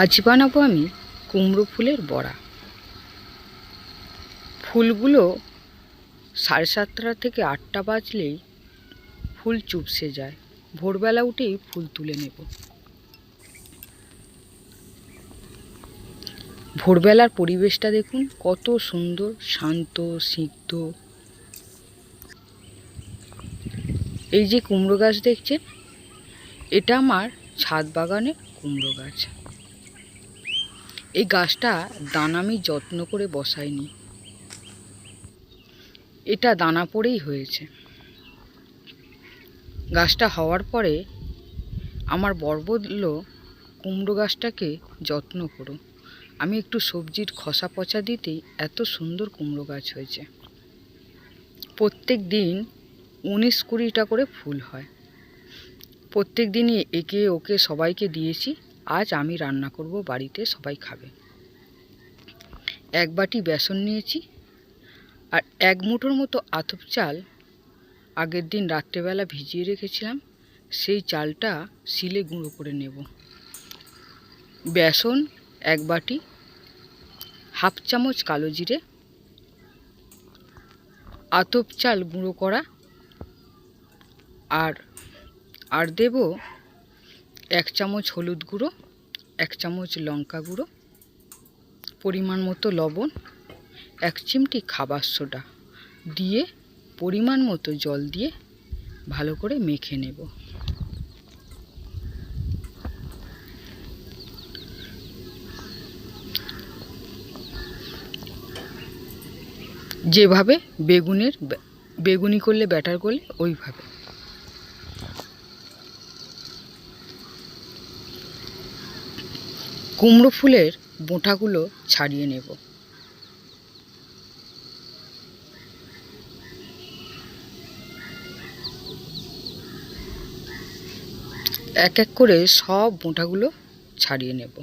আজ বানাবো আমি কুমড়ো ফুলের বড়া। ফুলগুলো সাড়ে সাতটা থেকে আটটা বাজলেই ফুল চুপসে যায়। ভোরবেলা উঠেই ফুল তুলে নেব। ভোরবেলার পরিবেশটা দেখুন, কত সুন্দর, শান্ত, সিদ্ধ। এই যে কুমড়ো গাছ দেখছেন, এটা আমার ছাদ বাগানের কুমড়ো গাছ। এই গাছটা দানা আমি যত্ন করে বসাইনি এটা দানা পড়েই হয়েছে। গাছটা হওয়ার পরে আমার বর বলল, কুমড়ো গাছটাকে যত্ন করো। আমি একটু সবজির খসা পচা দিতেই এত সুন্দর কুমড়ো গাছ হয়েছে। প্রত্যেক দিন উনিশ কুড়িটা করে ফুল হয়। প্রত্যেক দিনই একে ওকে সবাইকে দিয়েছি আজ আমি রান্না করব, বাড়িতে সবাই খাবে। এক বাটি বেসন নিয়েছি আর এক মুঠোর মতো আতপ চাল আগের দিন রাত্রেবেলা ভিজিয়ে রেখেছিলাম, সেই চালটা শিলে গুঁড়ো করে নেব। বেসন এক বাটি, হাফ চামচ কালো জিরে, আতপ চাল গুঁড়ো করা, আর আর দেব এক চামচ হলুদ গুঁড়ো, এক চামচ লঙ্কা গুঁড়ো, পরিমাণ মতো লবণ, এক চিমটি খাবার সোডা দিয়ে পরিমাণ মতো জল দিয়ে ভালো করে মেখে নেব। যেভাবে বেগুনের বেগুনি করলে ব্যাটার করলে ওইভাবে। কুমড়ো ফুলের বোঁটাগুলো ছাড়িয়ে নেব। এক এক করে সব বোঁটাগুলো ছাড়িয়ে নেব।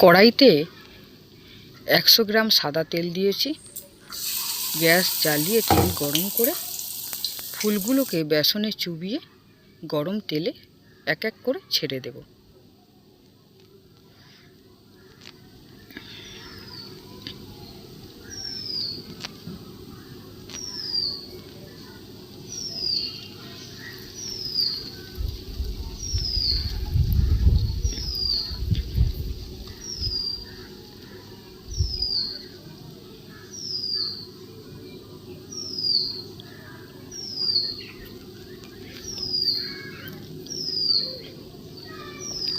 কড়াইতে একশো গ্রাম সাদা তেল দিয়েছি। গ্যাস জ্বালিয়ে তেল গরম করে ফুলগুলোকে বেসনে চুবিয়ে গরম তেলে এক এক করে ছেড়ে দেব।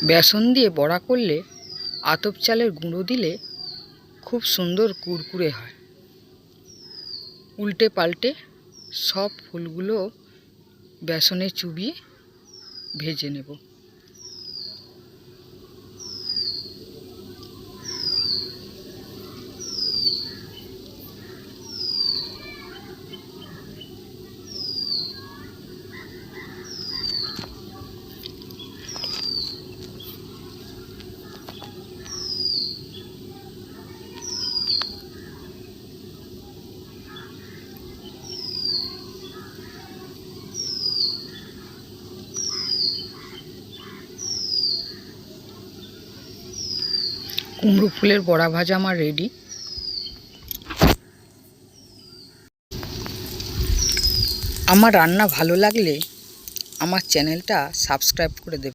বেসন দিয়ে বড়া করলে আতপ চালের গুঁড়ো দিলে খুব সুন্দর কুরকুরে হয়। উল্টে পাল্টে সব ফুলগুলো বেসনে চুবিয়ে ভেজে নেব। কুমড়ো ফুলের বড়া ভাজা আমার রেডি আমার রান্না ভালো লাগলে আমার চ্যানেলটা সাবস্ক্রাইব করে দেবে।